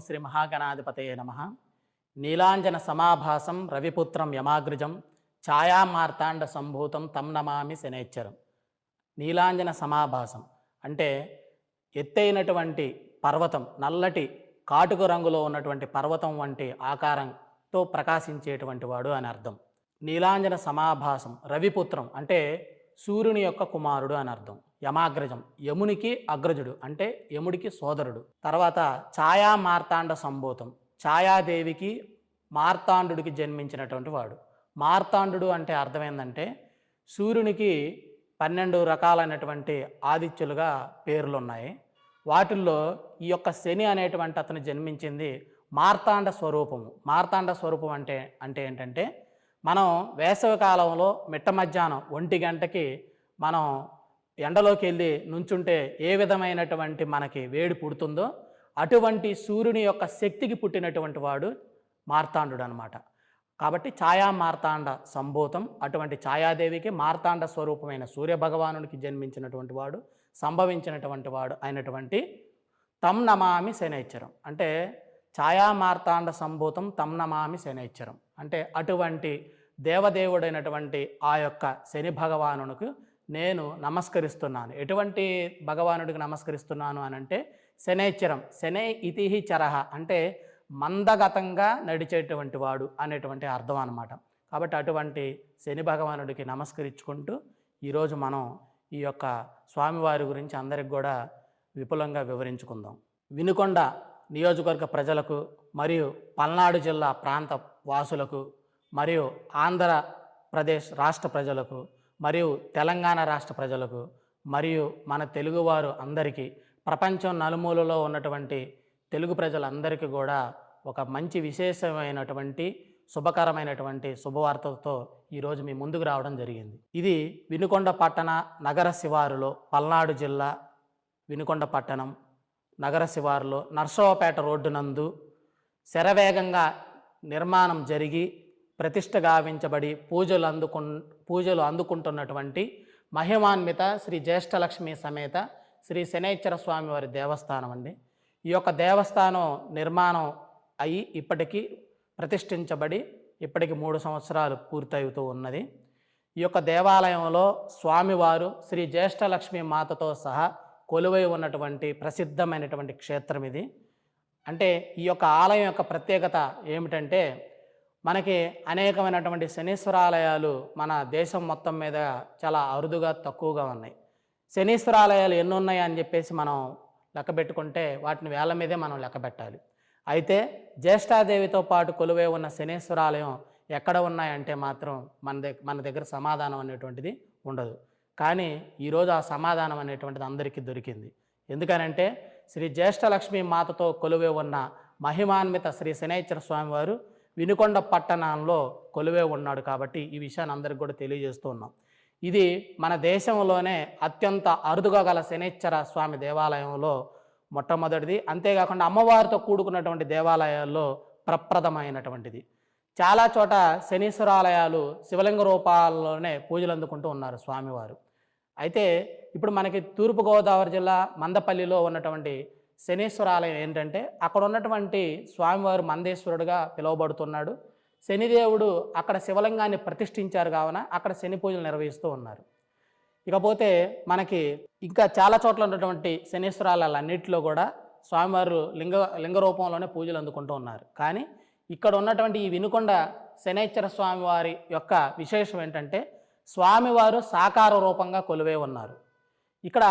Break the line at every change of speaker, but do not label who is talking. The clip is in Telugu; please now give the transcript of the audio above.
శ్రీ మహాగణాధిపతయ నమ. నీలాంజన సమాభాసం రవిపుత్రం యమాగ్రజం ఛాయామార్తాండ సంభూతం తం నమామి శనేశ్వరం నీలాంజన సమాభాసం అంటే ఎత్తైనటువంటి పర్వతం నల్లటి కాటుక రంగులో ఉన్నటువంటి పర్వతం వంటి ఆకారంతో ప్రకాశించేటువంటి వాడు అని అర్థం. నీలాంజన సమాభాసం రవిపుత్రం అంటే సూర్యుని యొక్క కుమారుడు అని అర్థం. యమాగ్రజం. యమునికి అగ్రజుడు. అంటే యముడికి సోదరుడు. తర్వాత ఛాయా మార్తాండ సంబోధం ఛాయాదేవికి మార్తాండుడికి జన్మించినటువంటి వాడు. మార్తాండు అంటే అర్థం ఏంటంటే సూర్యునికి పన్నెండు రకాలైనటువంటి ఆదిత్యులుగా పేర్లు ఉన్నాయి వాటిల్లో ఈ యొక్క శని అనేటువంటి అతను జన్మించింది మార్తాండ స్వరూపము. మార్తాండ స్వరూపం అంటే అంటే ఏంటంటే మనం వేసవి కాలంలో మిట్ట మధ్యాహ్నం ఒంటి గంటకి మనం ఎండలోకి వెళ్ళి నుంచుంటే ఏ విధమైనటువంటి మనకి వేడి పుడుతుందో అటువంటి సూర్యుని యొక్క శక్తికి పుట్టినటువంటి వాడు మార్తాండు అనమాట కాబట్టి ఛాయా మార్తాండ సంభూతం అటువంటి ఛాయాదేవికి మార్తాండ స్వరూపమైన సూర్య భగవానుడికి జన్మించినటువంటి వాడు సంభవించినటువంటి వాడు అయినటువంటి తం నమామి శనైశ్వరం అంటే ఛాయా మార్తాండ సంభూతం తమ్నమామి నమామి శనైశ్వరం అంటే అటువంటి దేవదేవుడైనటువంటి ఆ యొక్క శని భగవానునికి నేను నమస్కరిస్తున్నాను. ఎటువంటి భగవానుడికి నమస్కరిస్తున్నాను అని అంటే శనైశ్వరం శనై ఇతిహి చరహ అంటే మందగతంగా నడిచేటువంటి వాడు అనేటువంటి అర్థం అనమాట కాబట్టి అటువంటి శని భగవానుడికి నమస్కరించుకుంటూ ఈరోజు మనం ఈ యొక్క స్వామివారి గురించి అందరికి కూడా విపులంగా వివరించుకుందాం. వినుకొండ నియోజకవర్గ ప్రజలకు మరియు పల్నాడు జిల్లా ప్రాంత వాసులకు మరియు ఆంధ్రప్రదేశ్ రాష్ట్ర ప్రజలకు మరియు తెలంగాణ రాష్ట్ర ప్రజలకు మరియు మన తెలుగువారు అందరికీ ప్రపంచం నలుమూలలో ఉన్నటువంటి తెలుగు ప్రజలందరికీ కూడా ఒక మంచి విశేషమైనటువంటి శుభకరమైనటువంటి శుభవార్తతో ఈరోజు మీ ముందుకు రావడం జరిగింది. ఇది వినుకొండ పట్టణ నగర శివారులో పల్నాడు జిల్లా వినుకొండ పట్టణం నగర శివారులో నర్సరావుపేట రోడ్డు నందు శరవేగంగా నిర్మాణం జరిగి ప్రతిష్ట గావించబడి పూజలు అందుకు పూజలు అందుకుంటున్నటువంటి మహిమాన్విత శ్రీ జ్యేష్ఠలక్ష్మి సమేత శ్రీ శనైశ్వర స్వామివారి దేవస్థానం అండి. ఈ యొక్క దేవస్థానం నిర్మాణం అయి ఇప్పటికీ ప్రతిష్ఠించబడి ఇప్పటికి మూడు సంవత్సరాలు పూర్తవుతూ ఉన్నది. ఈ యొక్క దేవాలయంలో స్వామివారు శ్రీ జ్యేష్ఠలక్ష్మి మాతతో సహా కొలువై ఉన్నటువంటి ప్రసిద్ధమైనటువంటి క్షేత్రం ఇది. అంటే ఈ యొక్క ఆలయం యొక్క ప్రత్యేకత ఏమిటంటే మనకి అనేకమైనటువంటి శనీశ్వరాలయాలు మన దేశం మొత్తం మీద చాలా అరుదుగా తక్కువగా ఉన్నాయి. శనీశ్వరాలయాలు ఎన్ని ఉన్నాయి అని చెప్పేసి మనం లెక్క పెట్టుకుంటే వాటిని వేల మీదే మనం లెక్క పెట్టాలి. అయితే జ్యేష్ఠాదేవితో పాటు కొలువై ఉన్న శనీశ్వరాలయం ఎక్కడ ఉన్నాయంటే మాత్రం మన దగ్గర మన దగ్గర సమాధానం అనేటువంటిది ఉండదు. కానీ ఈరోజు ఆ సమాధానం అనేటువంటిది అందరికీ దొరికింది. ఎందుకనంటే శ్రీ జ్యేష్ఠలక్ష్మి మాతతో కొలువే ఉన్న మహిమాన్విత శ్రీ శనైశ్వర స్వామివారు వినుకొండ పట్టణంలో కొలువే ఉన్నాడు కాబట్టి ఈ విషయాన్ని అందరికి కూడా తెలియజేస్తూ ఉన్నాం. ఇది మన దేశంలోనే అత్యంత అరుదుగా గల శనైశ్వర స్వామి దేవాలయంలో మొట్టమొదటిది. అంతేకాకుండా అమ్మవారితో కూడుకున్నటువంటి దేవాలయాల్లో ప్రప్రథమైనటువంటిది. చాలా చోట శనీశ్వరాలయాలు శివలింగ రూపాల్లోనే పూజలు అందుకుంటూ ఉన్నారు స్వామివారు. అయితే ఇప్పుడు మనకి తూర్పుగోదావరి జిల్లా మందపల్లిలో ఉన్నటువంటి శనీశ్వర ఆలయం ఏంటంటే అక్కడ ఉన్నటువంటి స్వామివారు మందేశ్వరుడుగా పిలువబడుతున్నాడు. శనిదేవుడు అక్కడ శివలింగాన్ని ప్రతిష్ఠించారు కావున అక్కడ శని పూజలు నిర్వహిస్తూ ఉన్నారు. ఇకపోతే మనకి ఇంకా చాలా చోట్ల ఉన్నటువంటి శనీశ్వరాలన్నింటిలో కూడా స్వామివారు లింగ లింగ రూపంలోనే పూజలు అందుకుంటూ ఉన్నారు. కానీ ఇక్కడ ఉన్నటువంటి ఈ వినుకొండ శనైశ్వర స్వామివారి యొక్క విశేషం ఏంటంటే స్వామివారు సాకార రూపంగా కొలువై ఉన్నారు. ఇక్కడ